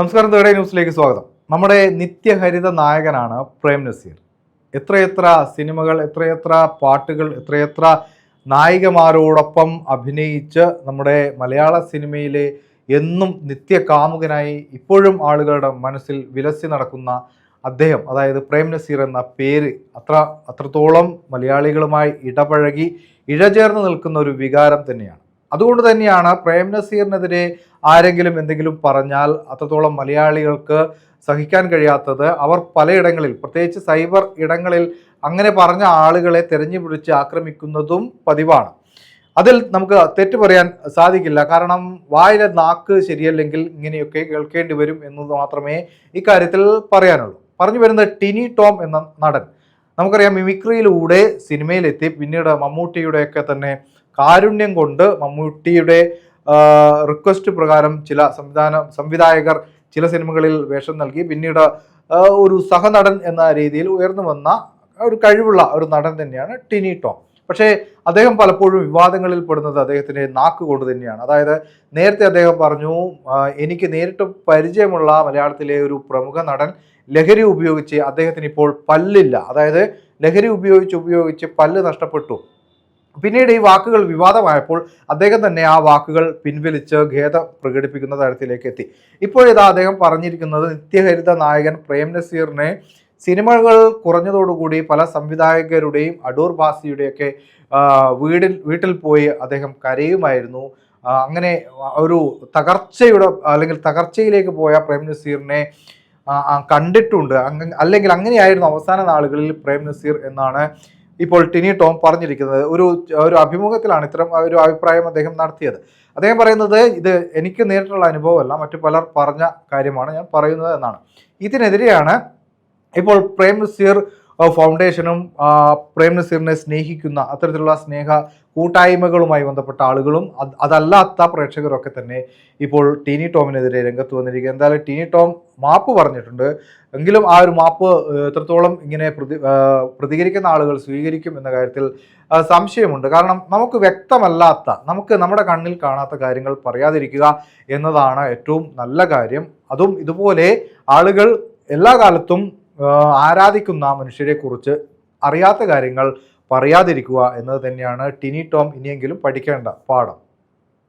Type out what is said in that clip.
നമസ്കാരം തേടേ ന്യൂസിലേക്ക് സ്വാഗതം. നമ്മുടെ നിത്യഹരിത നായകനാണ് പ്രേം നസീർ. എത്രയെത്ര സിനിമകൾ എത്രയെത്ര പാട്ടുകൾ എത്രയെത്ര നായികമാരോടൊപ്പം അഭിനയിച്ച് നമ്മുടെ മലയാള സിനിമയിലെ എന്നും നിത്യകാമുകനായി ഇപ്പോഴും ആളുകളുടെ മനസ്സിൽ വിലസി നടക്കുന്ന അദ്ദേഹം അതായത് പ്രേം നസീർ എന്ന പേര് അത്ര അത്രത്തോളം മലയാളികളുമായി ഇടപഴകി ഇഴചേർന്ന് നിൽക്കുന്ന ഒരു വികാരം തന്നെയാണ്. അതുകൊണ്ട് തന്നെയാണ് പ്രേം നസീറിനെതിരെ ആരെങ്കിലും എന്തെങ്കിലും പറഞ്ഞാൽ അത്രത്തോളം മലയാളികൾക്ക് സഹിക്കാൻ കഴിയാത്തത്. അവർ പലയിടങ്ങളിൽ പ്രത്യേകിച്ച് സൈബർ ഇടങ്ങളിൽ അങ്ങനെ പറഞ്ഞ ആളുകളെ തെരഞ്ഞു പിടിച്ച് ആക്രമിക്കുന്നതും പതിവാണ്. അതിൽ നമുക്ക് തെറ്റ് പറയാൻ സാധിക്കില്ല. കാരണം വായിലെ നാക്ക് ശരിയല്ലെങ്കിൽ ഇങ്ങനെയൊക്കെ കേൾക്കേണ്ടി വരും എന്നത് മാത്രമേ ഇക്കാര്യത്തിൽ പറയാനുള്ളൂ. പറഞ്ഞു വരുന്നത് ടിനി ടോം എന്ന നടൻ. നമുക്കറിയാം മിമിക്രിയിലൂടെ സിനിമയിലെത്തി. പിന്നീട് മമ്മൂട്ടിയുടെയൊക്കെ തന്നെ കാരുണ്യം കൊണ്ട് മമ്മൂട്ടിയുടെ റിക്വസ്റ്റ് പ്രകാരം ചില സംവിധാന സംവിധായകർ ചില സിനിമകളിൽ വേഷം നൽകി. പിന്നീട് ഒരു സഹനടൻ എന്ന രീതിയിൽ ഉയർന്നു വന്ന ഒരു കഴിവുള്ള ഒരു നടൻ തന്നെയാണ് ടിനി ടോം. പക്ഷേ അദ്ദേഹം പലപ്പോഴും വിവാദങ്ങളിൽ പെടുന്നത് അദ്ദേഹത്തിന്റെ നാക്ക് കൊണ്ട് തന്നെയാണ്. അതായത് നേരത്തെ അദ്ദേഹം പറഞ്ഞു എനിക്ക് നേരിട്ട് പരിചയമുള്ള മലയാളത്തിലെ ഒരു പ്രമുഖ നടൻ ലഹരി ഉപയോഗിച്ച് അദ്ദേഹത്തിന് ഇപ്പോൾ പല്ലില്ല. അതായത് ലഹരി ഉപയോഗിച്ച് ഉപയോഗിച്ച് പല്ല് നഷ്ടപ്പെട്ടു. പിന്നീട് ഈ വാക്കുകൾ വിവാദമായപ്പോൾ അദ്ദേഹം തന്നെ ആ വാക്കുകൾ പിൻവലിച്ച് ഖേദ പ്രകടിപ്പിക്കുന്ന തരത്തിലേക്ക് എത്തി. ഇപ്പോഴിതാ അദ്ദേഹം പറഞ്ഞിരിക്കുന്നത് നിത്യഹരിത നായകൻ പ്രേം നസീറിനെ സിനിമകൾ കുറഞ്ഞതോടുകൂടി പല സംവിധായകരുടെയും അടൂർ ഭാസിയുടെയൊക്കെ വീടിൽ വീട്ടിൽ പോയി അദ്ദേഹം കരയുമായിരുന്നു. അങ്ങനെ ഒരു തകർച്ചയുടെ അല്ലെങ്കിൽ തകർച്ചയിലേക്ക് പോയ പ്രേം നസീറിനെ കണ്ടിട്ടുണ്ട്. അല്ലെങ്കിൽ അങ്ങനെയായിരുന്നു അവസാന നാളുകളിൽ പ്രേം നസീർ എന്നാണ് ഇപ്പോൾ ടിനി ടോം പറഞ്ഞിരിക്കുന്നത് ഒരു ഒരു അഭിമുഖത്തിലാണ് ഇത്തരം ഒരു അഭിപ്രായം അദ്ദേഹം നടത്തിയത്. അദ്ദേഹം പറയുന്നത് ഇത് എനിക്ക് നേരിട്ടുള്ള അനുഭവമല്ല മറ്റു പലർ പറഞ്ഞ കാര്യമാണ് ഞാൻ പറയുന്നത് എന്നാണ്. ഇതിനെതിരെയാണ് ഇപ്പോൾ പ്രേം നസീർ ഫൗണ്ടേഷനും പ്രേം നസീറിനെ സ്നേഹിക്കുന്ന അത്തരത്തിലുള്ള സ്നേഹ കൂട്ടായ്മകളുമായി ബന്ധപ്പെട്ട ആളുകളും അത് അതല്ലാത്ത പ്രേക്ഷകരൊക്കെ തന്നെ ഇപ്പോൾ ടീനി ടോമിനെതിരെ രംഗത്ത് വന്നിരിക്കുക എന്തായാലും ടീനി ടോം മാപ്പ് പറഞ്ഞിട്ടുണ്ട്. എങ്കിലും ആ ഒരു മാപ്പ് എത്രത്തോളം ഇങ്ങനെ പ്രതി പ്രതികരിക്കുന്ന ആളുകൾ സ്വീകരിക്കും എന്ന കാര്യത്തിൽ സംശയമുണ്ട്. കാരണം നമുക്ക് വ്യക്തമല്ലാത്ത നമുക്ക് നമ്മുടെ കണ്ണിൽ കാണാത്ത കാര്യങ്ങൾ പറയാതിരിക്കുക എന്നതാണ് ഏറ്റവും നല്ല കാര്യം. അതും ഇതുപോലെ ആളുകൾ എല്ലാ കാലത്തും ആരാധിക്കുന്ന മനുഷ്യരെ കുറിച്ച് അറിയാത്ത കാര്യങ്ങൾ പറയാതിരിക്കുക എന്നത് തന്നെയാണ് ടിനി ടോം ഇനിയെങ്കിലും പഠിക്കേണ്ട പാഠം.